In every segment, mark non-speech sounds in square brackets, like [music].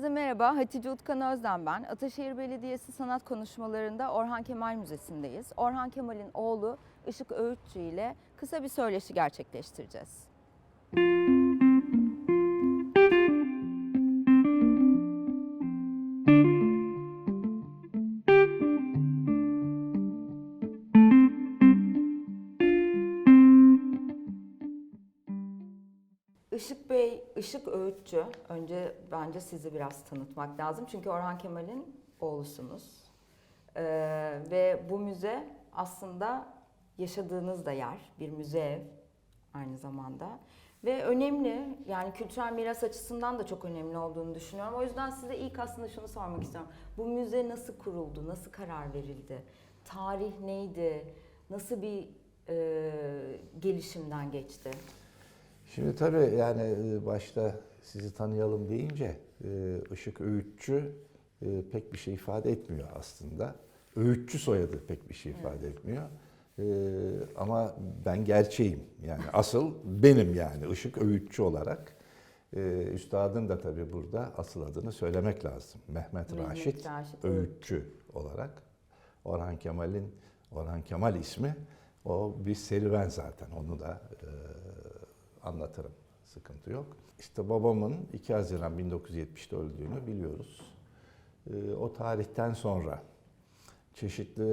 Herkese merhaba, Hatice Utkan Özden ben. Ataşehir Belediyesi Sanat Konuşmalarında Orhan Kemal Müzesi'ndeyiz. Orhan Kemal'in oğlu Işık Öğütçü ile kısa bir söyleşi gerçekleştireceğiz. Işık Öğütçü. Önce bence sizi biraz tanıtmak lazım. Çünkü Orhan Kemal'in oğlusunuz. Ee, ve bu müze aslında yaşadığınız da yer. Bir müze ev aynı zamanda. Ve önemli, yani kültürel miras açısından da çok önemli olduğunu düşünüyorum. O yüzden size ilk aslında şunu sormak istiyorum. Bu müze nasıl kuruldu, nasıl karar verildi? Tarih neydi? Nasıl bir e, gelişimden geçti? Şimdi tabii yani e, başta sizi tanıyalım deyince e, Işık Öğütçü e, pek bir şey ifade etmiyor aslında. Öğütçü soyadı pek bir şey ifade etmiyor. E, Ama ben gerçeğim yani asıl benim yani Işık Öğütçü olarak. Üstadın da tabii burada asıl adını söylemek lazım. Mehmet, Mehmet Raşit, Raşit Öğütçü olarak. Orhan Kemal'in Orhan Kemal ismi o bir serüven zaten onu da anlatırım. Sıkıntı yok. İşte babamın 2 Haziran 1970'te öldüğünü biliyoruz. Ee, o tarihten sonra çeşitli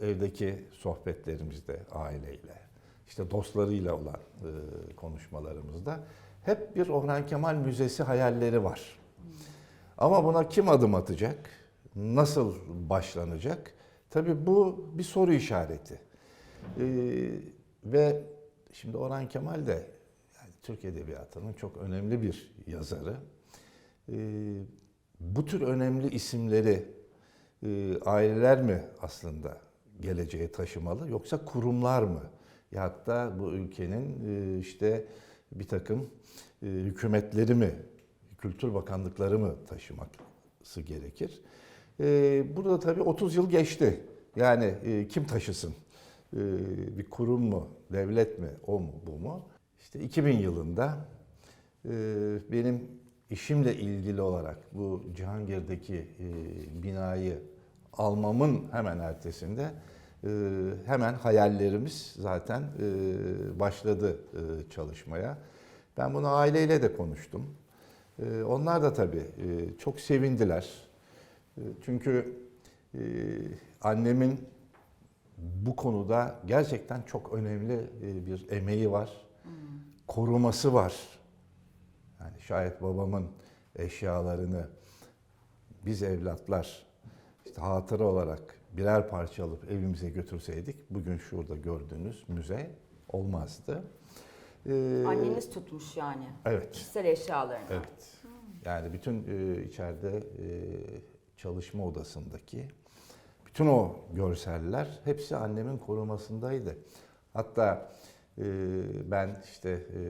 e, evdeki sohbetlerimizde aileyle, işte dostlarıyla olan e, konuşmalarımızda hep bir Orhan Kemal Müzesi hayalleri var. Ama buna kim adım atacak? Nasıl başlanacak? Tabii bu bir soru işareti. Ee, ve şimdi Orhan Kemal de yani Türk Edebiyatı'nın çok önemli bir yazarı. Ee, bu tür önemli isimleri e, aileler mi aslında geleceğe taşımalı yoksa kurumlar mı? Ya hatta bu ülkenin e, işte bir takım e, hükümetleri mi, kültür bakanlıkları mı taşıması gerekir? E, burada tabii 30 yıl geçti. Yani e, kim taşısın? E, bir kurum mu, devlet mi, o mu, bu mu? İşte 2000 yılında e, benim işimle ilgili olarak bu Cihangir'deki e, binayı almamın hemen ertesinde e, hemen hayallerimiz zaten başladı çalışmaya. Ben bunu aileyle de konuştum. Onlar da tabii çok sevindiler. Çünkü annemin bu konuda gerçekten çok önemli e, bir emeği var. Koruması var. Yani şayet babamın eşyalarını biz evlatlar işte hatıra olarak birer parça alıp evimize götürseydik bugün şurada gördüğünüz müze olmazdı. Ee, Anneniz tutmuş yani. Evet. Kişisel eşyalarını. Evet. Yani bütün e, içeride e, çalışma odasındaki bütün o görseller hepsi annemin korumasındaydı. Hatta e, ben işte e,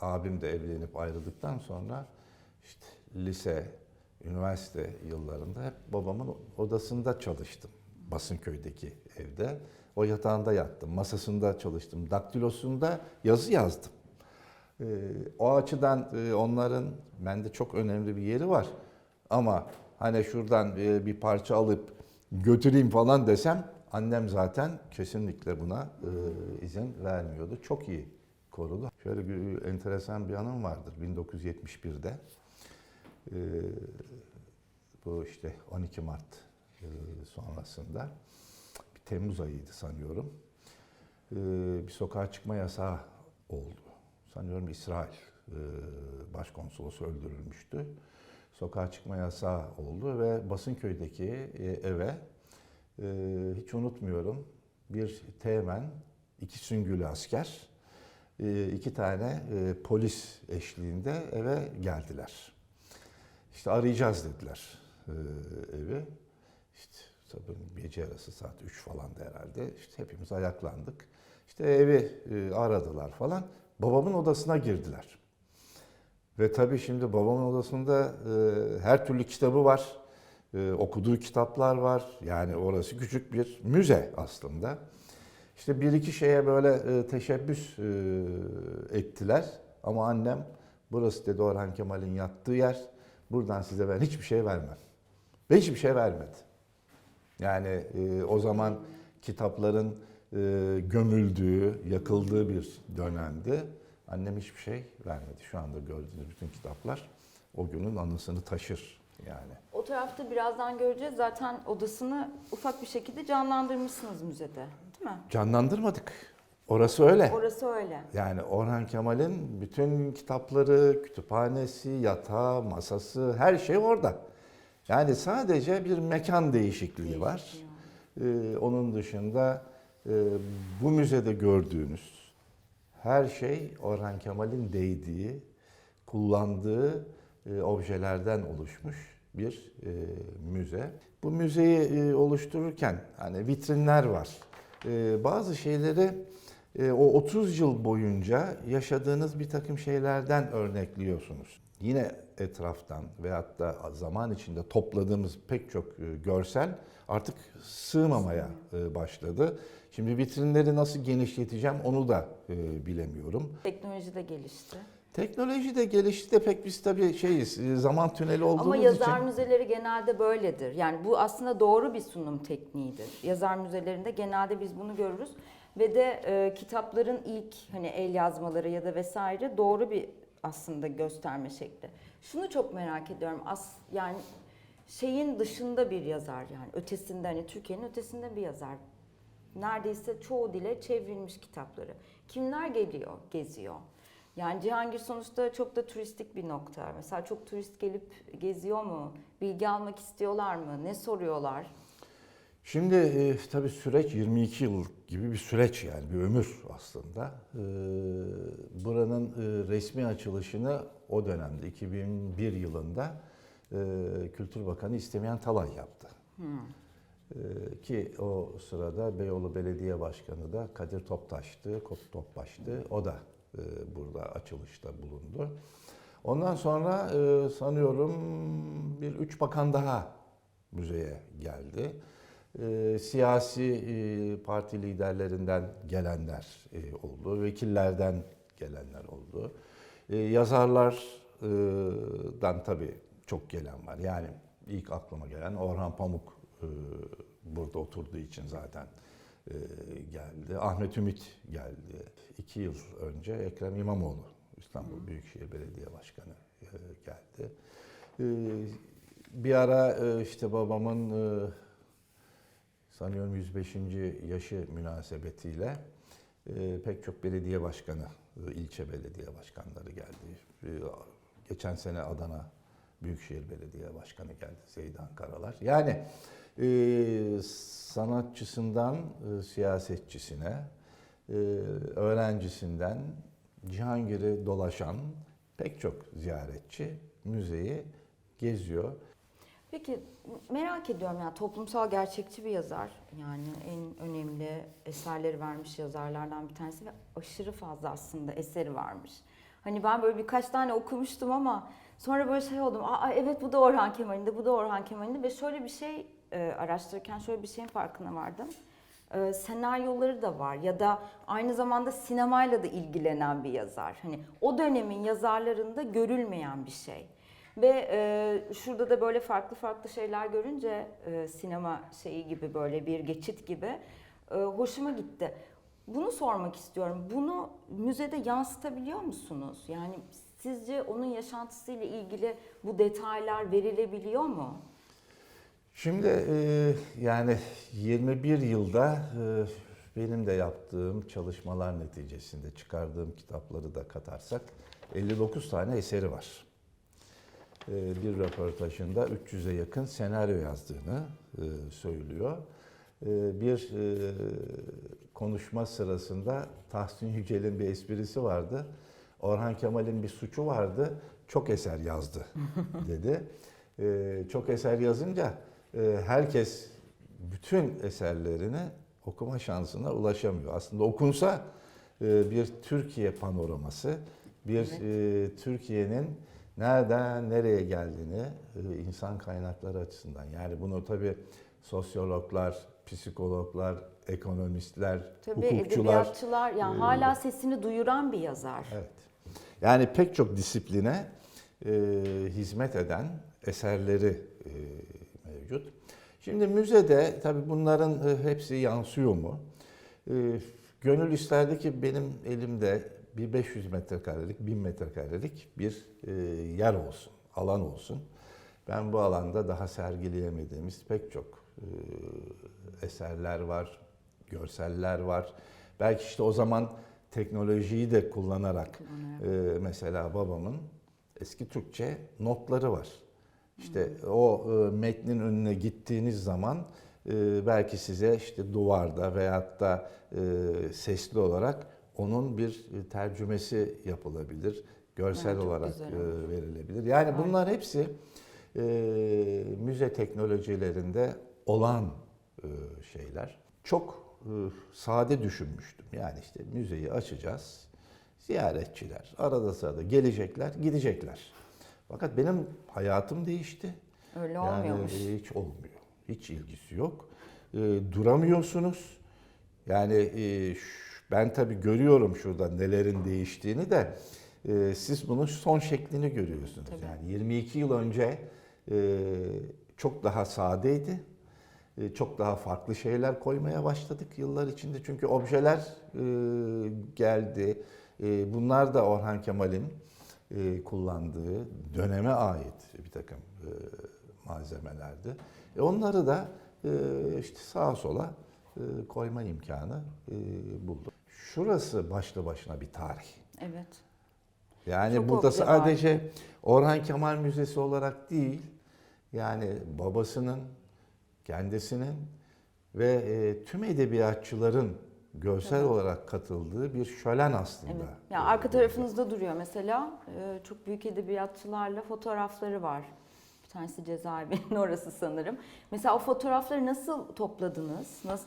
abim de evlenip ayrıldıktan sonra işte lise, üniversite yıllarında hep babamın odasında çalıştım. Basınköy'deki evde. O yatağında yattım, masasında çalıştım, daktilosunda yazı yazdım. Ee, o açıdan e, onların bende çok önemli bir yeri var. Ama hani şuradan e, bir parça alıp götüreyim falan desem annem zaten kesinlikle buna e, izin vermiyordu. Çok iyi korudu. Şöyle bir enteresan bir anım vardır 1971'de. Ee, bu işte 12 Mart e, sonrasında bir Temmuz ayıydı sanıyorum. Ee, bir sokağa çıkma yasağı oldu. Sanıyorum İsrail e, başkonsolosu öldürülmüştü. Sokağa çıkma yasağı oldu ve Basınköy'deki e, eve e, hiç unutmuyorum bir teğmen, iki süngülü asker, e, iki tane polis eşliğinde eve geldiler. İşte arayacağız dediler evi. İşte tabii gece yarısı saat 3 falan herhalde. İşte hepimiz ayaklandık. İşte evi aradılar falan. Babamın odasına girdiler. Ve tabii şimdi babamın odasında e, her türlü kitabı var. E, okuduğu kitaplar var. Yani orası küçük bir müze aslında. İşte bir iki şeye böyle e, teşebbüs ettiler. Ama annem burası dedi Orhan Kemal'in yattığı yer. buradan size ben hiçbir şey vermem. Ve hiçbir şey vermedi. Yani o zaman kitapların gömüldüğü, yakıldığı bir dönemdi. Annem hiçbir şey vermedi. Şu anda gördüğünüz bütün kitaplar o günün anısını taşır yani. O tarafta birazdan göreceğiz. Zaten odasını ufak bir şekilde canlandırmışsınız müzede. Değil mi? Canlandırmadık. Orası öyle. Orası öyle. Yani Orhan Kemal'in bütün kitapları, kütüphanesi, yatağı, masası, her şey orada. Yani sadece bir mekan değişikliği var. Ee, onun dışında e, bu müzede gördüğünüz her şey Orhan Kemal'in değdiği, kullandığı e, objelerden oluşmuş bir e, müze. Bu müzeyi e, oluştururken hani vitrinler var. E, bazı şeyleri e, o 30 yıl boyunca yaşadığınız bir takım şeylerden örnekliyorsunuz. Yine etraftan veyahut da zaman içinde topladığımız pek çok e, görsel artık sığmamaya e, başladı. Şimdi vitrinleri nasıl genişleteceğim onu da e, bilemiyorum. Teknoloji de gelişti. Teknoloji de gelişti de pek biz tabii şeyiz, zaman tüneli olduğumuz Ama için. yazar müzeleri genelde böyledir. Yani bu aslında doğru bir sunum tekniğidir. Yazar müzelerinde genelde biz bunu görürüz. Ve de e, kitapların ilk hani el yazmaları ya da vesaire doğru bir aslında gösterme şekli. Şunu çok merak ediyorum. As yani şeyin dışında bir yazar yani ötesinde hani Türkiye'nin ötesinde bir yazar. Neredeyse çoğu dile çevrilmiş kitapları. Kimler geliyor, geziyor? Yani Cihangir sonuçta çok da turistik bir nokta. Mesela çok turist gelip geziyor mu? Bilgi almak istiyorlar mı? Ne soruyorlar? Şimdi e, tabii süreç 22 yıl gibi bir süreç yani bir ömür aslında. E, buranın e, resmi açılışını o dönemde 2001 yılında e, Kültür Bakanı İstemeyen Talay yaptı. E, ki o sırada Beyoğlu Belediye Başkanı da Kadir Toptaş'tı, Kop Topbaş'tı. O da e, burada açılışta bulundu. Ondan sonra e, sanıyorum bir üç bakan daha müzeye geldi. E, siyasi e, parti liderlerinden gelenler e, oldu, vekillerden gelenler oldu. E, yazarlardan tabii çok gelen var. Yani ilk aklıma gelen Orhan Pamuk e, burada oturduğu için zaten e, geldi. Ahmet Ümit geldi. İki yıl önce Ekrem İmamoğlu İstanbul Büyükşehir Belediye Başkanı e, geldi. E, bir ara e, işte babamın e, sanıyorum 105. yaşı münasebetiyle e, pek çok belediye başkanı, e, ilçe belediye başkanları geldi. E, geçen sene Adana Büyükşehir Belediye Başkanı geldi, Zeydan Karalar. Yani e, sanatçısından e, siyasetçisine, e, öğrencisinden Cihangir'i dolaşan pek çok ziyaretçi müzeyi geziyor. Peki merak ediyorum ya toplumsal gerçekçi bir yazar. Yani en önemli eserleri vermiş yazarlardan bir tanesi ve aşırı fazla aslında eseri varmış. Hani ben böyle birkaç tane okumuştum ama sonra böyle şey oldum. Aa evet bu da Orhan Kemal'in de bu da Orhan Kemal'in de ve şöyle bir şey e, araştırırken şöyle bir şeyin farkına vardım. E, senaryoları da var ya da aynı zamanda sinemayla da ilgilenen bir yazar. Hani o dönemin yazarlarında görülmeyen bir şey. Ve e, şurada da böyle farklı farklı şeyler görünce e, sinema şeyi gibi böyle bir geçit gibi e, hoşuma gitti. Bunu sormak istiyorum. Bunu müzede yansıtabiliyor musunuz? Yani sizce onun yaşantısıyla ilgili bu detaylar verilebiliyor mu? Şimdi e, yani 21 yılda e, benim de yaptığım çalışmalar neticesinde çıkardığım kitapları da katarsak 59 tane eseri var. E, bir röportajında 300'e yakın senaryo yazdığını e, söylüyor. E, bir e, konuşma sırasında Tahsin Yücel'in bir esprisi vardı. Orhan Kemal'in bir suçu vardı, çok eser yazdı [laughs] dedi. E, çok eser yazınca e, herkes bütün eserlerini okuma şansına ulaşamıyor. Aslında okunsa bir Türkiye panoraması, bir Evet. Türkiye'nin nereden nereye geldiğini e, insan kaynakları açısından yani bunu tabii sosyologlar, psikologlar, ekonomistler, Tabii hukukçular edebiyatçılar yani e, hala sesini duyuran bir yazar. Evet. Yani pek çok disipline e, hizmet eden eserleri e, mevcut. Şimdi müzede tabii bunların e, hepsi yansıyor mu? E, gönül isterdi ki benim elimde bir 500 metrekarelik, 1000 metrekarelik bir e, yer olsun, alan olsun. Ben bu alanda daha sergileyemediğimiz pek çok e, eserler var, görseller var. Belki işte o zaman teknolojiyi de kullanarak e, mesela babamın eski Türkçe notları var. İşte o e, metnin önüne gittiğiniz zaman e, belki size işte duvarda veyahut da e, sesli olarak onun bir e, tercümesi yapılabilir. Görsel Evet, olarak e, verilebilir. Yani Harika. bunlar hepsi e, müze teknolojilerinde olan e, şeyler. Çok e, sade düşünmüştüm. Yani işte müzeyi açacağız. Ziyaretçiler arada sırada gelecekler, gidecekler. Fakat benim hayatım değişti. Öyle Yani olmuyormuş. hiç olmuyor. Hiç ilgisi yok. E, duramıyorsunuz. Yani e, ş- ben tabii görüyorum şurada nelerin değiştiğini de e, siz bunun son şeklini görüyorsunuz. Tabii. Yani 22 yıl önce e, çok daha sadeydi. E, çok daha farklı şeyler koymaya başladık yıllar içinde. Çünkü objeler e, geldi. E, bunlar da Orhan Kemal'in e, kullandığı döneme ait bir takım e, malzemelerdi. E, onları da e, işte sağa sola e, koyma imkanı e, buldum. Şurası başlı başına bir tarih. Evet. Yani Çok burada obje var. sadece Orhan Kemal Müzesi olarak değil, yani babasının, kendisinin ve e, tüm edebiyatçıların görsel Evet. olarak katıldığı bir şölen aslında. Evet. Ya arka tarafınızda duruyor mesela. e, Çok büyük edebiyatçılarla fotoğrafları var. Bir tanesi cezaevinin [laughs] orası sanırım. Mesela o fotoğrafları nasıl topladınız? Nasıl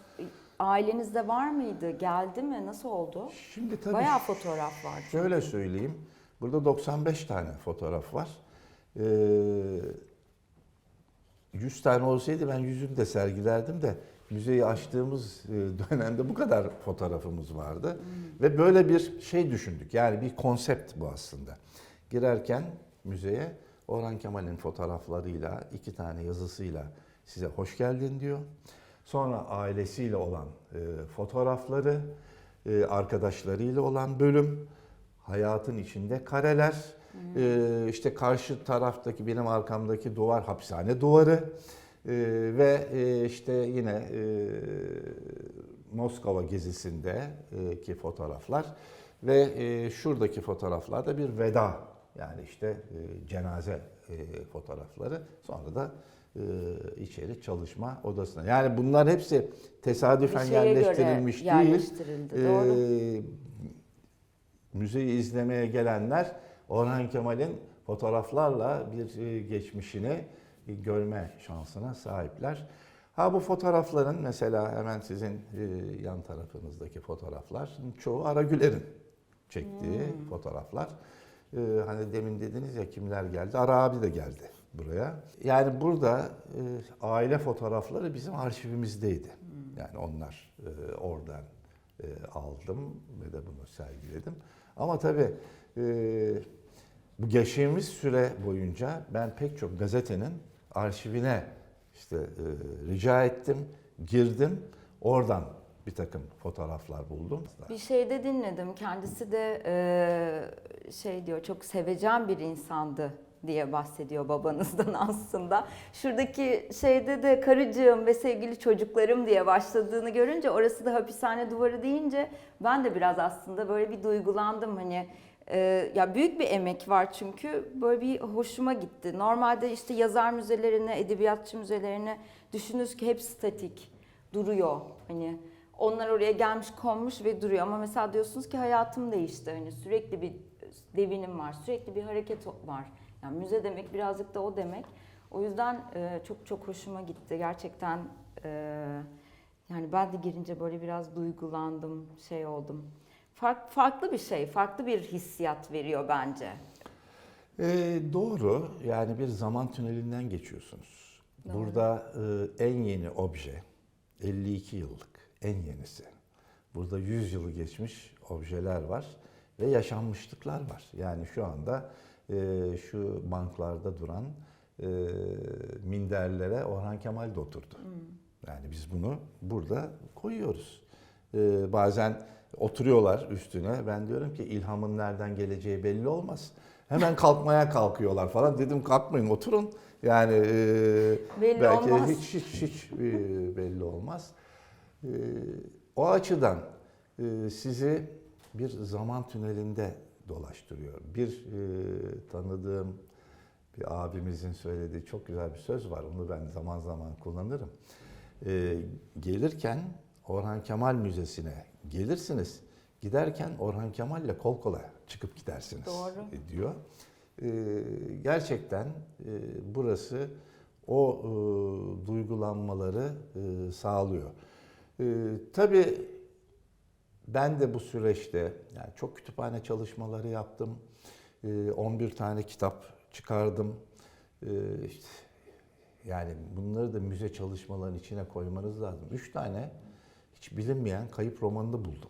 ailenizde var mıydı? Geldi mi? Nasıl oldu? Şimdi tabii Bayağı fotoğraf var. çünkü. Şöyle söyleyeyim. Burada 95 tane fotoğraf var. Ee, 100 tane olsaydı ben yüzünü de sergilerdim de müzeyi açtığımız e, dönemde bu kadar fotoğrafımız vardı. Ve böyle bir şey düşündük. Yani bir konsept bu aslında. Girerken müzeye Orhan Kemal'in fotoğraflarıyla, iki tane yazısıyla size hoş geldin diyor. Sonra ailesiyle olan e, fotoğrafları, e, arkadaşlarıyla olan bölüm, hayatın içinde kareler, e, işte karşı taraftaki benim arkamdaki duvar hapishane duvarı e, ve e, işte yine e, Moskova gezisinde e, fotoğraflar ve e, şuradaki fotoğraflarda bir veda. Yani işte e, cenaze e, fotoğrafları. Sonra da içeri çalışma odasına. Yani bunlar hepsi tesadüfen yerleştirilmiş değil. yerleştirildi, doğru. Ee, müzeyi izlemeye gelenler Orhan Kemal'in fotoğraflarla bir e, geçmişini e, görme şansına sahipler. Ha bu fotoğrafların mesela hemen sizin e, yan tarafınızdaki fotoğraflar çoğu Ara Güler'in çektiği Hmm. fotoğraflar. E, hani demin dediniz ya kimler geldi? Ara abi de geldi buraya. Yani burada e, aile fotoğrafları bizim arşivimizdeydi. Yani onlar e, oradan e, aldım ve de bunu sergiledim. Ama tabii e, bu geçtiğimiz süre boyunca ben pek çok gazetenin arşivine işte e, rica ettim, girdim, oradan bir takım fotoğraflar buldum. Bir şeyde dinledim. Kendisi de e, şey diyor çok sevecen bir insandı diye bahsediyor babanızdan [laughs] aslında. Şuradaki şeyde de karıcığım ve sevgili çocuklarım diye başladığını görünce orası da hapishane duvarı deyince ben de biraz aslında böyle bir duygulandım hani e, ya büyük bir emek var çünkü böyle bir hoşuma gitti. Normalde işte yazar müzelerine, edebiyatçı müzelerine düşünürüz ki hep statik duruyor. Hani onlar oraya gelmiş konmuş ve duruyor ama mesela diyorsunuz ki hayatım değişti. Hani sürekli bir devinim var, sürekli bir hareket var. Yani müze demek birazcık da o demek. O yüzden e, çok çok hoşuma gitti. Gerçekten e, yani ben de girince böyle biraz duygulandım, şey oldum. Fark, farklı bir şey, farklı bir hissiyat veriyor bence. E, doğru. Yani bir zaman tünelinden geçiyorsunuz. Doğru. Burada e, en yeni obje 52 yıllık en yenisi. Burada 100 yılı geçmiş objeler var ve yaşanmışlıklar var. Yani şu anda e, şu banklarda duran e, minderlere Orhan Kemal de oturdu. Yani biz bunu burada koyuyoruz. E, bazen oturuyorlar üstüne. Ben diyorum ki ilhamın nereden geleceği belli olmaz. Hemen [laughs] kalkmaya kalkıyorlar falan. Dedim kalkmayın oturun. Yani e, Belli belki olmaz. hiç hiç hiç e, belli olmaz. E, o açıdan e, sizi bir zaman tünelinde dolaştırıyor. Bir e, tanıdığım bir abimizin söylediği çok güzel bir söz var. Onu ben zaman zaman kullanırım. E, gelirken Orhan Kemal Müzesi'ne gelirsiniz. Giderken Orhan Kemal'le kol kola çıkıp gidersiniz Doğru. e, diyor. E, gerçekten e, burası o e, duygulanmaları e, sağlıyor. E, tabii ben de bu süreçte yani çok kütüphane çalışmaları yaptım. E, 11 tane kitap çıkardım. E, işte yani bunları da müze çalışmalarının içine koymanız lazım. Üç tane hiç bilinmeyen kayıp romanını buldum.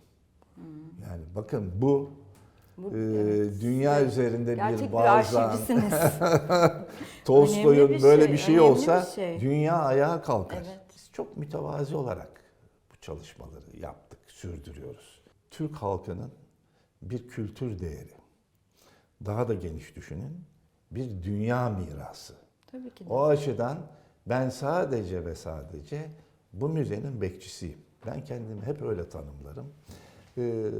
Yani bakın bu, Bu, e, evet, dünya üzerinde gerçek bir arşivcisiniz. [laughs] Tolstoy'un böyle şey, bir şey olsa bir şey. dünya ayağa kalkar. Evet. Biz çok mütevazi olarak bu çalışmaları yaptık, sürdürüyoruz. Türk halkının bir kültür değeri, daha da geniş düşünün, bir dünya mirası. Tabii ki de. O açıdan ben sadece ve sadece bu müzenin bekçisiyim. Ben kendimi hep öyle tanımlarım. Ee,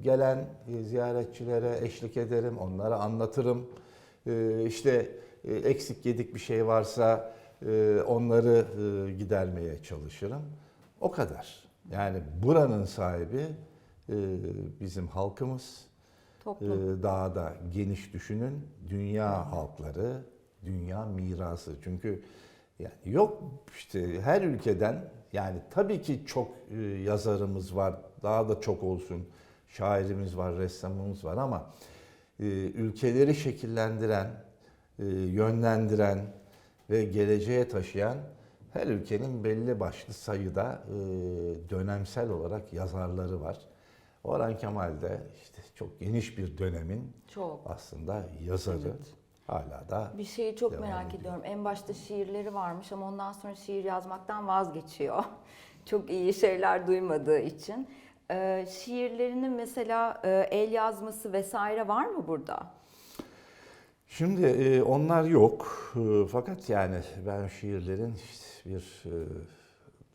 gelen ziyaretçilere eşlik ederim, onlara anlatırım. Ee, işte e, eksik yedik bir şey varsa e, onları e, gidermeye çalışırım. O kadar. Yani buranın sahibi e, bizim halkımız. Toplum. Ee, daha da geniş düşünün. Dünya halkları, dünya mirası. Çünkü yani yok işte her ülkeden yani tabii ki çok e, yazarımız var. Daha da çok olsun. Şairimiz var, ressamımız var ama e, ülkeleri şekillendiren, e, yönlendiren ve geleceğe taşıyan her ülkenin belli başlı sayıda e, dönemsel olarak yazarları var. Orhan Kemal de işte çok geniş bir dönemin Çok. aslında yazarı. Evet. Hala da Bir şeyi çok merak ediyor. ediyorum. En başta şiirleri varmış ama ondan sonra şiir yazmaktan vazgeçiyor. [laughs] çok iyi şeyler duymadığı için. Ee, şiirlerinin mesela e, el yazması vesaire var mı burada? Şimdi e, onlar yok. E, fakat yani ben şiirlerin işte bir e,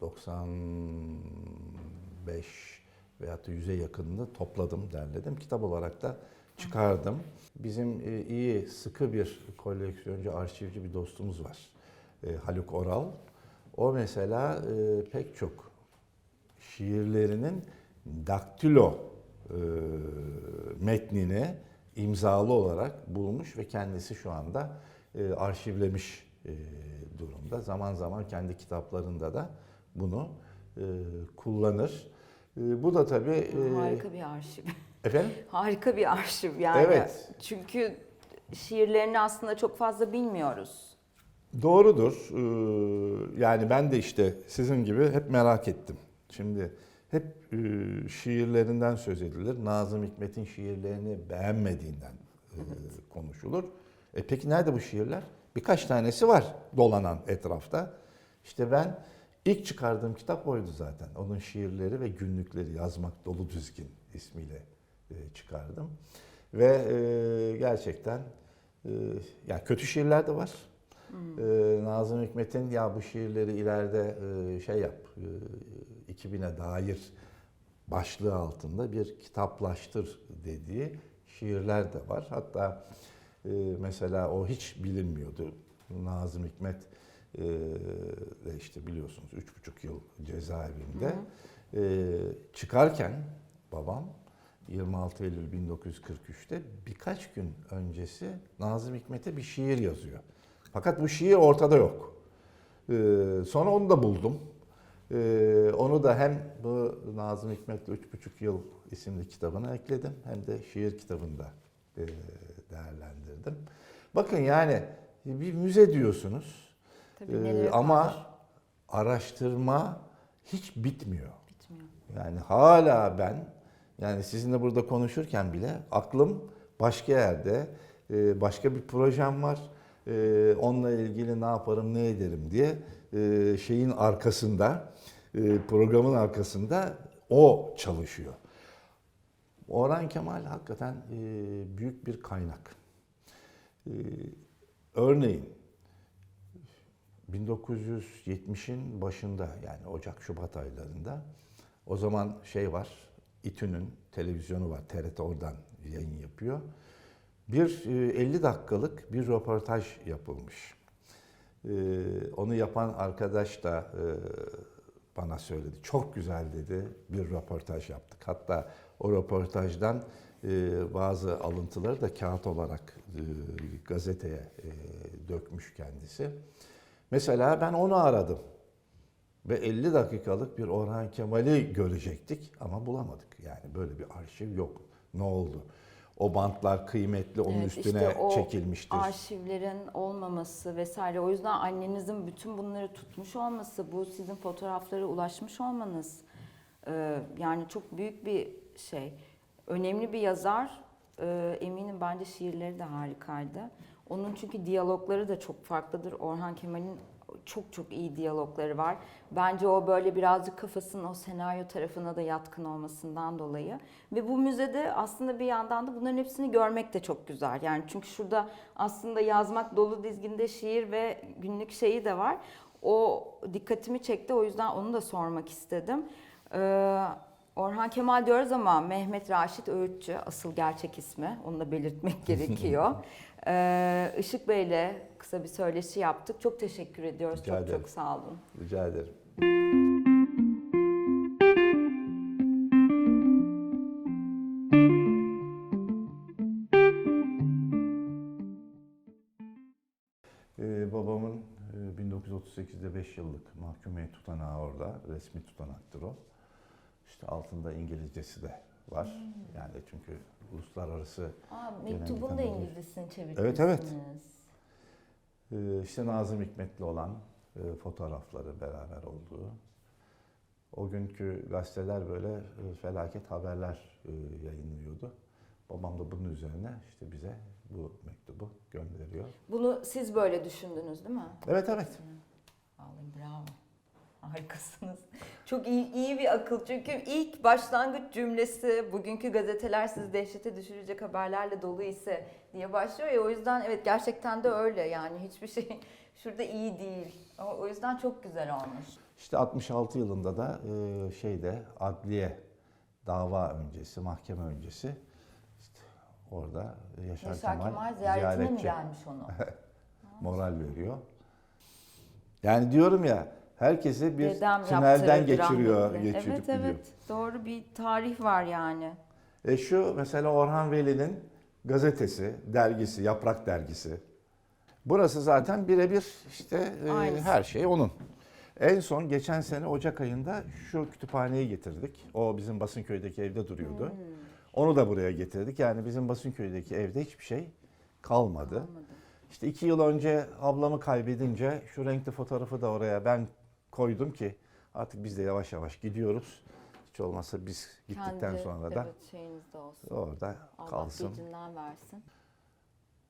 95 veyahut da 100'e yakınını topladım, derledim. Kitap olarak da çıkardım. Bizim e, iyi, sıkı bir koleksiyoncu, arşivci bir dostumuz var. E, Haluk Oral. O mesela e, pek çok şiirlerinin daktilo e, metnini imzalı olarak bulmuş ve kendisi şu anda e, arşivlemiş e, durumda. Zaman zaman kendi kitaplarında da bunu e, kullanır. E, bu da tabii... e, Harika bir arşiv. [laughs] Efendim? Harika bir arşiv yani. Evet. Çünkü şiirlerini aslında çok fazla bilmiyoruz. Doğrudur. Ee, Yani ben de işte sizin gibi hep merak ettim. Şimdi hep e, şiirlerinden söz edilir. Nazım Hikmet'in şiirlerini beğenmediğinden e, konuşulur. E peki nerede bu şiirler? Birkaç tanesi var dolanan etrafta. İşte ben ilk çıkardığım kitap oydu zaten. Onun şiirleri ve günlükleri yazmak dolu düzgün ismiyle e, çıkardım. Ve e, gerçekten e, ya kötü şiirler de var. Ee, Nazım Hikmet'in ya bu şiirleri ileride e, şey yap, e, 2000'e dair başlığı altında bir kitaplaştır dediği şiirler de var. Hatta e, mesela o hiç bilinmiyordu. Nazım Hikmet e, işte biliyorsunuz üç buçuk yıl cezaevinde. E, çıkarken babam 26 Eylül 1943'te birkaç gün öncesi Nazım Hikmet'e bir şiir yazıyor. Fakat bu şiir ortada yok. Ee, sonra onu da buldum. Ee, onu da hem bu Nazım Hikmet'le Üç Buçuk Yıl isimli kitabına ekledim hem de şiir kitabında e, değerlendirdim. Bakın yani bir müze diyorsunuz Tabii neleri ama vardır, araştırma hiç bitmiyor. bitmiyor. Yani hala ben yani sizinle burada konuşurken bile aklım başka yerde. e, başka bir projem var. E, onunla ilgili ne yaparım, ne ederim diye e, şeyin arkasında, e, programın arkasında o çalışıyor. Orhan Kemal hakikaten e, büyük bir kaynak. Örneğin 1970'in başında yani Ocak-Şubat aylarında o zaman şey var, İTÜ'nün televizyonu var, TRT oradan yayın yapıyor. Bir e, 50 dakikalık bir röportaj yapılmış. E, Onu yapan arkadaş da e, bana söyledi. Çok güzel dedi, bir röportaj yaptık. Hatta o röportajdan e, bazı alıntıları da kağıt olarak e, gazeteye dökmüş kendisi. Mesela ben onu aradım. Ve 50 dakikalık bir Orhan Kemal'i görecektik ama bulamadık. Yani böyle bir arşiv yok. Ne oldu? O bantlar kıymetli, onun Evet, üstüne işte o çekilmiştir. Arşivlerin olmaması vesaire. O yüzden annenizin bütün bunları tutmuş olması, bu sizin fotoğraflara ulaşmış olmanız e, yani çok büyük bir şey. Önemli bir yazar. e, eminim bence şiirleri de harikaydı. Onun çünkü diyalogları da çok farklıdır. Orhan Kemal'in çok çok iyi diyalogları var. Bence o böyle birazcık kafasının o senaryo tarafına da yatkın olmasından dolayı. Ve bu müzede aslında bir yandan da bunların hepsini görmek de çok güzel. Yani çünkü şurada aslında yazmak dolu dizginde şiir ve günlük şeyi de var. O dikkatimi çekti. O yüzden onu da sormak istedim. Ee, Orhan Kemal diyoruz ama Mehmet Raşit Öğütçü asıl gerçek ismi. Onu da belirtmek [laughs] gerekiyor. Ee, Işık Bey'le kısa bir söyleşi yaptık. Çok teşekkür ediyoruz. Rica çok ederim. çok sağ olun. Rica ederim. Ee, babamın e, 1938'de 5 yıllık mahkumiyet tutanağı orada. Resmi tutanaktır o. İşte altında İngilizcesi de var. Yani çünkü uluslararası Aa, mektubun da. İngilizcesini çevirmişsiniz. Evet, evet. Ee, işte Nazım Hikmet'le olan e, fotoğrafları beraber olduğu. O günkü gazeteler böyle e, felaket haberler e, yayınlıyordu. Babam da bunun üzerine işte bize bu mektubu gönderiyor. Bunu siz böyle düşündünüz değil mi? Evet evet. Bravo. Harikasınız. Çok iyi, iyi bir akıl. Çünkü ilk başlangıç cümlesi bugünkü gazeteler sizi dehşete düşürecek haberlerle dolu ise diye başlıyor ya o yüzden evet gerçekten de öyle yani hiçbir şey [laughs] şurada iyi değil. O, o yüzden çok güzel olmuş. İşte 66 yılında da e, şeyde adliye dava öncesi, mahkeme öncesi işte orada Yaşar, Yaşar Kemal, Kemal ziyaretine mi gelmiş onu? [laughs] moral veriyor. Yani diyorum ya herkesi bir Dedem tünelden geçiriyor, geçirip Evet gidiyor. evet doğru bir tarih var yani. E şu mesela Orhan Veli'nin gazetesi, dergisi, Yaprak dergisi. Burası zaten birebir işte e, Aynısı. her şey onun. En son geçen sene Ocak ayında şu kütüphaneyi getirdik. O bizim Basınköy'deki evde duruyordu. Hmm. Onu da buraya getirdik. Yani bizim Basınköy'deki evde hiçbir şey kalmadı. Anladım. İşte iki yıl önce ablamı kaybedince şu renkli fotoğrafı da oraya ben koydum ki artık biz de yavaş yavaş gidiyoruz. Hiç olmazsa biz gittikten Kendi, sonra da evet, şeyiniz de olsun. orada Allah kalsın. gecinden versin.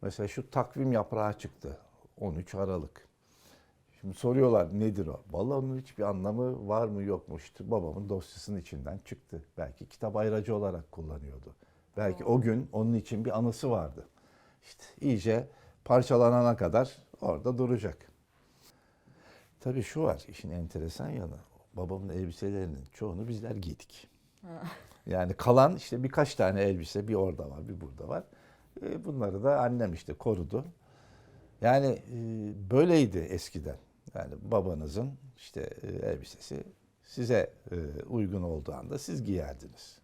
Mesela şu takvim yaprağı çıktı. 13 Aralık. Şimdi soruyorlar nedir o? Vallahi onun hiçbir anlamı var mı yok mu? İşte babamın dosyasının içinden çıktı. Belki kitap ayracı olarak kullanıyordu. Belki o gün onun için bir anısı vardı. İşte iyice parçalanana kadar orada duracak. Tabii şu var işin enteresan yanı. Babamın elbiselerinin çoğunu bizler giydik. [laughs] Yani kalan işte birkaç tane elbise bir orada var bir burada var. E, Bunları da annem işte korudu. Yani e, böyleydi eskiden. Yani babanızın işte e, elbisesi size uygun olduğu anda siz giyerdiniz.